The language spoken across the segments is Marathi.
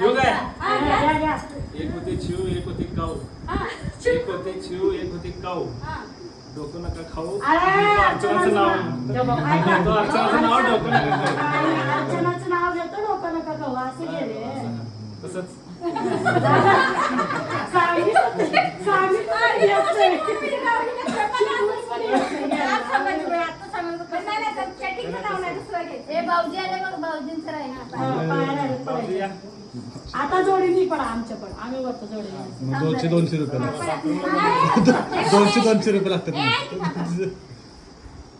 येऊ काय हा. एक होते चिव एक होते काऊ. हा, एक होते चिव एक होते काऊ. हा. डोकं नका खाऊ. अरे, तो अर्चनाचं नाव. तो अर्चनाचं नाव डोकं नका अर्चनाचं नाव घेतो डोकं नका खाऊ. असं घे रे तसंच आता जोडीनी पडा आमच्या पण. आम्ही वरतो जोडीने मग दोनशे दोनशे रुपये लागतात. नाही, दोनशे दोनशे रुपये लागतात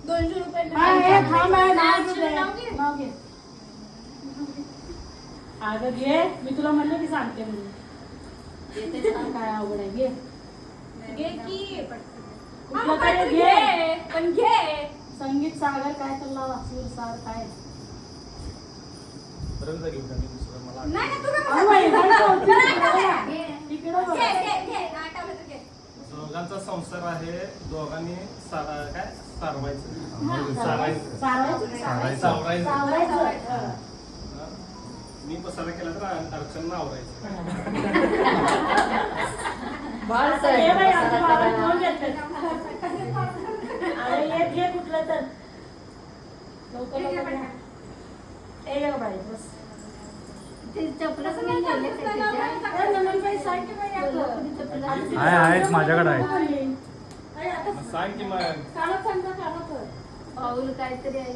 दोनशे रुपये हा, हे थांब आहे, नाव नाव घे. अगं घे. मी तुला म्हणलं की सांगते म्हणून. सांग काय आवड आहे घे. घे की. कुठलं तरी. घे, पण घे. संगीत सागर काय तर लावा सूर सार काय रंग घेऊ का मी दुसरं मला नाही, नाही, तू काय अहो, बाई, म्हणतो? बाई, कोणती नाही, बघा. नाही, घे. इकडं बघा. घे, घे, घे. आठवलं तर घे. दोघांचा संसार आहे दोघांनी सारा काय सारवायचं हा. सारायचं सारवायचं सारायचं. सावरायचं सावरायचं. हा. हा? मी पसारा केला तर अर्चना आवरायचं आता हे बाई, आमच्या बाबाला घेऊन घेतलं. घे कुठलं तर. बस. ते नाही. आहे, आहे, माझ्याकडे आहे. अरे, आता मग सांग की मग. कानात सांग जा, कानात. पाऊल काहीतरी आहे.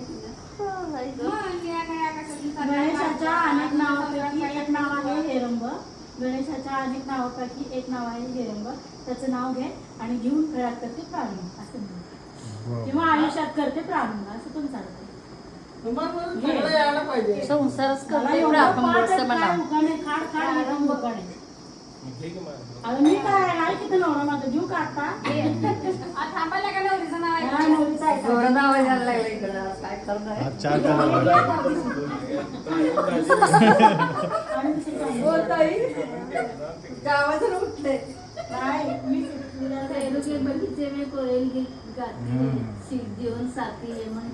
गणेशाच्या अनेक नावापैकी एक नाव आहे हेरंब. गणेशाच्या अनेक नावापैकी एक नाव आहे हेरंब. त्याचं नाव घे आणि घेऊन घरात करते प्रारंभ असं. किंवा आयुष्यात करते प्रारंभ असं पण चालतं. संसारच मला करते एवढं अगं मी काय आहे किती नवरा माझं घेऊ का आता आ, थांबायला का नवरीचं नाव आहे? हा, नवरीचं आहे का? आवाज यायला लागला इकडं. काय करणार? आज चार जण आणि दुसरं काय? गावातून उठले नाही, मी तुला के बगीचे में कोयल गाती है जीवन साथी है मन।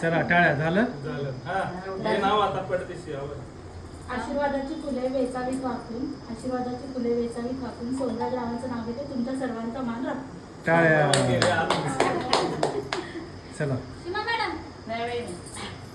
चालू हा, टाळ्या झालं? झालं. हा हे नाव आता पडते आशीर्वादाची फुले वेचावीत वाकून आशीर्वादाची फुले वेचावीत वाकून सोमराज रावांचं नाव घेते तुमच्या सर्वांचा मान राखतो. चला. सीमा मॅडम. नाही